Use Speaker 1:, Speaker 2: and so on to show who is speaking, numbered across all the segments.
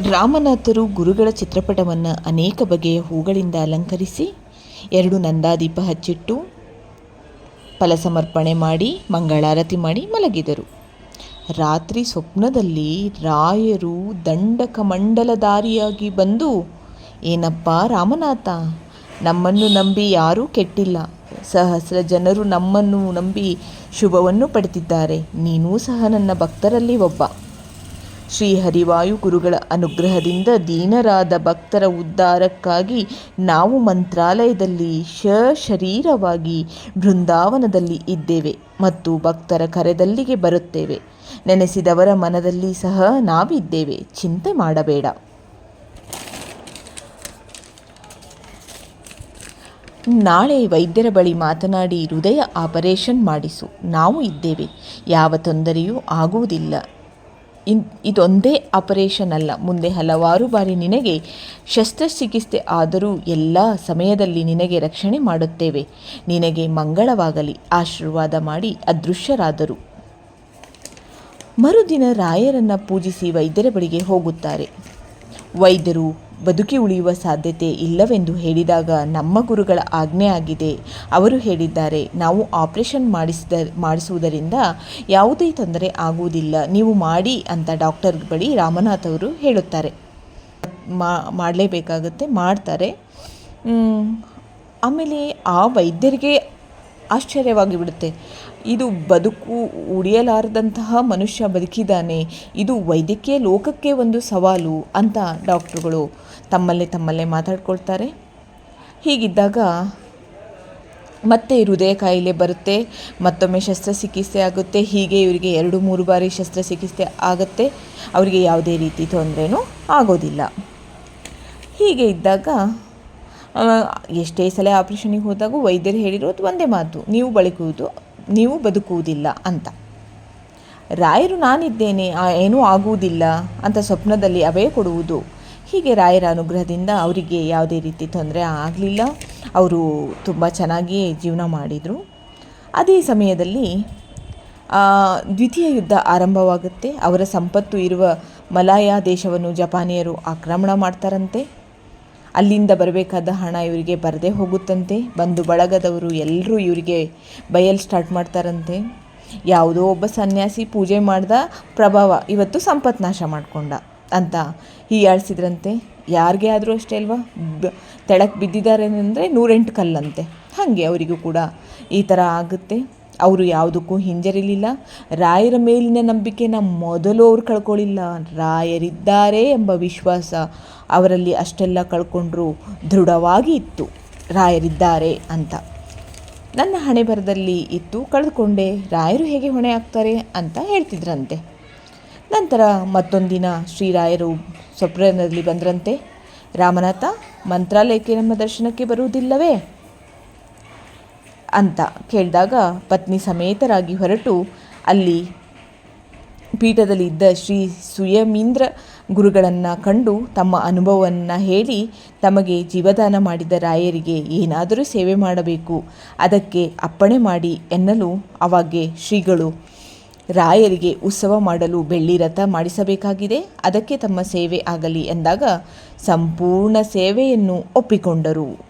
Speaker 1: ರಾಮನಾಥರು ಗುರುಗಳ ಚಿತ್ರಪಟವನ್ನು ಅನೇಕ ಬಗೆಯ ಹೂಗಳಿಂದ ಅಲಂಕರಿಸಿ, ಎರಡು ನಂದಾದೀಪ ಹಚ್ಚಿಟ್ಟು ಫಲಸಮರ್ಪಣೆ ಮಾಡಿ, ಮಂಗಳಾರತಿ ಮಾಡಿ ಮಲಗಿದರು. ರಾತ್ರಿ ಸ್ವಪ್ನದಲ್ಲಿ ರಾಯರು ದಂಡಕ ಮಂಡಲದಾರಿಯಾಗಿ ಬಂದು, ಏನಪ್ಪ ರಾಮನಾಥ, ನಮ್ಮನ್ನು ನಂಬಿ ಯಾರೂ ಕೆಟ್ಟಿಲ್ಲ. ಸಹಸ್ರ ಜನರು ನಮ್ಮನ್ನು ನಂಬಿ ಶುಭವನ್ನು ಪಡೆದಿದ್ದಾರೆ. ನೀನೂ ಸಹ ನನ್ನ ಭಕ್ತರಲ್ಲಿ ಒಬ್ಬ. ಶ್ರೀ ಹರಿವಾಯು ಗುರುಗಳ ಅನುಗ್ರಹದಿಂದ ದೀನರಾದ ಭಕ್ತರ ಉದ್ಧಾರಕ್ಕಾಗಿ ನಾವು ಮಂತ್ರಾಲಯದಲ್ಲಿ ಶರೀರವಾಗಿ ಬೃಂದಾವನದಲ್ಲಿ ಇದ್ದೇವೆ ಮತ್ತು ಭಕ್ತರ ಕರೆದಲ್ಲಿಗೆ ಬರುತ್ತೇವೆ. ನೆನೆಸಿದವರ ಮನದಲ್ಲಿ ಸಹ ನಾವಿದ್ದೇವೆ. ಚಿಂತೆ ಮಾಡಬೇಡ. ನಾಳೆ ವೈದ್ಯರ ಬಳಿ ಮಾತನಾಡಿ ಹೃದಯ ಆಪರೇಷನ್ ಮಾಡಿಸು. ನಾವು ಇದ್ದೇವೆ. ಯಾವ ತೊಂದರೆಯೂ ಆಗುವುದಿಲ್ಲ. ಇದೊಂದೇ ಆಪರೇಷನ್ ಅಲ್ಲ. ಮುಂದೆ ಹಲವಾರು ಬಾರಿ ನಿನಗೆ ಶಸ್ತ್ರಚಿಕಿತ್ಸೆ ಆದರೂ ಎಲ್ಲ ಸಮಯದಲ್ಲಿ ನಿನಗೆ ರಕ್ಷಣೆ ಮಾಡುತ್ತೇವೆ. ನಿನಗೆ ಮಂಗಳವಾಗಲಿ. ಆಶೀರ್ವಾದ ಮಾಡಿ ಅದೃಶ್ಯರಾದರು. ಮರುದಿನ ರಾಯರನ್ನು ಪೂಜಿಸಿ ವೈದ್ಯರ ಬಳಿಗೆ ಹೋಗುತ್ತಾರೆ. ವೈದ್ಯರು ಬದುಕಿ ಉಳಿಯುವ ಸಾಧ್ಯತೆ ಇಲ್ಲವೆಂದು ಹೇಳಿದಾಗ ನಮ್ಮ ಗುರುಗಳ ಆಜ್ಞೆ ಆಗಿದೆ. ಅವರು ಹೇಳಿದ್ದಾರೆ, ನಾವು ಆಪರೇಷನ್ ಮಾಡಿಸಿದ, ಮಾಡಿಸುವುದರಿಂದ ಯಾವುದೇ ತೊಂದರೆ ಆಗುವುದಿಲ್ಲ, ನೀವು ಮಾಡಿ ಅಂತ ಡಾಕ್ಟರ್ ಬಳಿ ರಾಮನಾಥ್ ಅವರು ಹೇಳುತ್ತಾರೆ. ಮಾಡಲೇಬೇಕಾಗುತ್ತೆ, ಮಾಡ್ತಾರೆ. ಆಮೇಲೆ ಆ ವೈದ್ಯರಿಗೆ ಆಶ್ಚರ್ಯವಾಗಿ ಬಿಡುತ್ತೆ. ಇದು ಬದುಕು ಉಳಿಯಲಾರದಂತಹ ಮನುಷ್ಯ ಬದುಕಿದ್ದಾನೆ. ಇದು ವೈದ್ಯಕೀಯ ಲೋಕಕ್ಕೆ ಒಂದು ಸವಾಲು ಅಂತ ಡಾಕ್ಟ್ರುಗಳು ತಮ್ಮಲ್ಲೇ ತಮ್ಮಲ್ಲೇ ಮಾತಾಡ್ಕೊಳ್ತಾರೆ. ಹೀಗಿದ್ದಾಗ ಮತ್ತೆ ಹೃದಯ ಕಾಯಿಲೆ ಬರುತ್ತೆ, ಮತ್ತೊಮ್ಮೆ ಶಸ್ತ್ರಚಿಕಿತ್ಸೆ ಆಗುತ್ತೆ, ಹೀಗೆ ಇವರಿಗೆ ಎರಡು ಮೂರು ಬಾರಿ ಶಸ್ತ್ರಚಿಕಿತ್ಸೆ ಆಗುತ್ತೆ, ಅವರಿಗೆ ಯಾವುದೇ ರೀತಿ ತೊಂದರೆನೂ ಆಗೋದಿಲ್ಲ. ಹೀಗೆ ಇದ್ದಾಗ ಎಷ್ಟೇ ಸಲ ಆಪ್ರೇಷನಿಗೆ ಹೋದಾಗೂ ವೈದ್ಯರು ಹೇಳಿರೋದು ಒಂದೇ ಮಾತು, ನೀವು ಬಳಕುವುದು, ನೀವು ಬದುಕುವುದಿಲ್ಲ ಅಂತ. ರಾಯರು ನಾನಿದ್ದೇನೆ ಏನೂ ಆಗುವುದಿಲ್ಲ ಅಂತ ಸ್ವಪ್ನದಲ್ಲಿ ಅಭಯ ಕೊಡುವುದು. ಹೀಗೆ ರಾಯರ ಅನುಗ್ರಹದಿಂದ ಅವರಿಗೆ ಯಾವುದೇ ರೀತಿ ತೊಂದರೆ ಆಗಲಿಲ್ಲ. ಅವರು ತುಂಬ ಚೆನ್ನಾಗಿ ಜೀವನ ಮಾಡಿದರು. ಅದೇ ಸಮಯದಲ್ಲಿ ದ್ವಿತೀಯ ಯುದ್ಧ ಆರಂಭವಾಗುತ್ತೆ. ಅವರ ಸಂಪತ್ತು ಇರುವ ಮಲಾಯ ದೇಶವನ್ನು ಜಪಾನಿಯರು ಆಕ್ರಮಣ ಮಾಡ್ತಾರಂತೆ. ಅಲ್ಲಿಂದ ಬರಬೇಕಾದ ಹಣ ಇವರಿಗೆ ಬರದೇ ಹೋಗುತ್ತಂತೆ. ಬಂದು ಬಳಗದವರು ಎಲ್ಲರೂ ಇವರಿಗೆ ಬಯಲು ಸ್ಟಾರ್ಟ್ ಮಾಡ್ತಾರಂತೆ. ಯಾವುದೋ ಒಬ್ಬ ಸನ್ಯಾಸಿ ಪೂಜೆ ಮಾಡಿದ ಪ್ರಭಾವ ಇವತ್ತು ಸಂಪತ್ ನಾಶ ಮಾಡಿಕೊಂಡ ಅಂತ ಹೀಯಾಳಿಸಿದ್ರಂತೆ. ಯಾರಿಗೆ ಆದರೂ ಅಷ್ಟೇ ಅಲ್ವಾ? ತೆಳಕ್ಕೆ ಬಿದ್ದಿದ್ದಾರೆ ಅಂದರೆ ನೂರೆಂಟು ಕಲ್ಲಂತೆ. ಹಾಗೆ ಅವರಿಗೂ ಕೂಡ ಈ ಥರ ಆಗುತ್ತೆ. ಅವರು ಯಾವುದಕ್ಕೂ ಹಿಂಜರಿಲಿಲ್ಲ. ರಾಯರ ಮೇಲಿನ ನಂಬಿಕೆನ ಮೊದಲು ಅವರು ಕಳ್ಕೊಳ್ಳಿಲ್ಲ ರಾಯರಿದ್ದಾರೆ ಎಂಬ ವಿಶ್ವಾಸ ಅವರಲ್ಲಿ ಅಷ್ಟೆಲ್ಲ ಕಳ್ಕೊಂಡ್ರು ದೃಢವಾಗಿ ಇತ್ತು. ರಾಯರಿದ್ದಾರೆ ಅಂತ. ನನ್ನ ಹಣೆ ಬರದಲ್ಲಿ ಇತ್ತು ಕಳೆದುಕೊಂಡೆ ರಾಯರು ಹೇಗೆ ಹೊಣೆ ಆಗ್ತಾರೆ ಅಂತ ಹೇಳ್ತಿದ್ರಂತೆ. ನಂತರ ಮತ್ತೊಂದಿನ ಶ್ರೀರಾಯರು ಸ್ವಪ್ರದಲ್ಲಿ ಬಂದ್ರಂತೆ. ರಾಮನಾಥ, ಮಂತ್ರಾಲಯಕ್ಕೆ ನಮ್ಮ ದರ್ಶನಕ್ಕೆ ಬರುವುದಿಲ್ಲವೇ? ಅಂತ ಕೇಳಿದಾಗ ಪತ್ನಿ ಸಮೇತರಾಗಿ ಹೊರಟು ಅಲ್ಲಿ ಪೀಠದಲ್ಲಿ ಇದ್ದ ಶ್ರೀ ಸುಯಮೀಂದ್ರ ಗುರುಗಳನ್ನು ಕಂಡು ತಮ್ಮ ಅನುಭವವನ್ನು ಹೇಳಿ ತಮಗೆ ಜೀವದಾನ ಮಾಡಿದ ರಾಯರಿಗೆ ಏನಾದರೂ ಸೇವೆ ಮಾಡಬೇಕು, ಅದಕ್ಕೆ ಅಪ್ಪಣೆ ಮಾಡಿ ಎನ್ನಲು ಅವಾಗೆ ಶ್ರೀಗಳು ರಾಯರಿಗೆ ಉತ್ಸವ ಮಾಡಲು ಬೆಳ್ಳಿ ರಥ ಮಾಡಿಸಬೇಕಾಗಿದೆ, ಅದಕ್ಕೆ ತಮ್ಮ ಸೇವೆ ಆಗಲಿ ಎಂದಾಗ ಸಂಪೂರ್ಣ ಸೇವೆಯನ್ನು ಒಪ್ಪಿಕೊಂಡರು.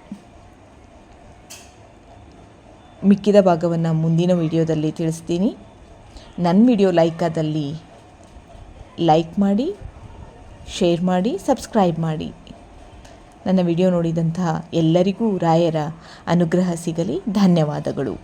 Speaker 1: ಮಿಕ್ಕಿದ ಭಾಗವನ್ನು ಮುಂದಿನ ವಿಡಿಯೋದಲ್ಲಿ ತಿಳಿಸ್ತೀನಿ. ನನ್ನ ವಿಡಿಯೋ ಲೈಕ್ ಆದಲ್ಲಿ ಲೈಕ್ ಮಾಡಿ, ಶೇರ್ ಮಾಡಿ, ಸಬ್ಸ್ಕ್ರೈಬ್ ಮಾಡಿ. ನನ್ನ ವಿಡಿಯೋ ನೋಡಿದಂತಹ ಎಲ್ಲರಿಗೂ ರಾಯರ ಅನುಗ್ರಹ ಸಿಗಲಿ. ಧನ್ಯವಾದಗಳು.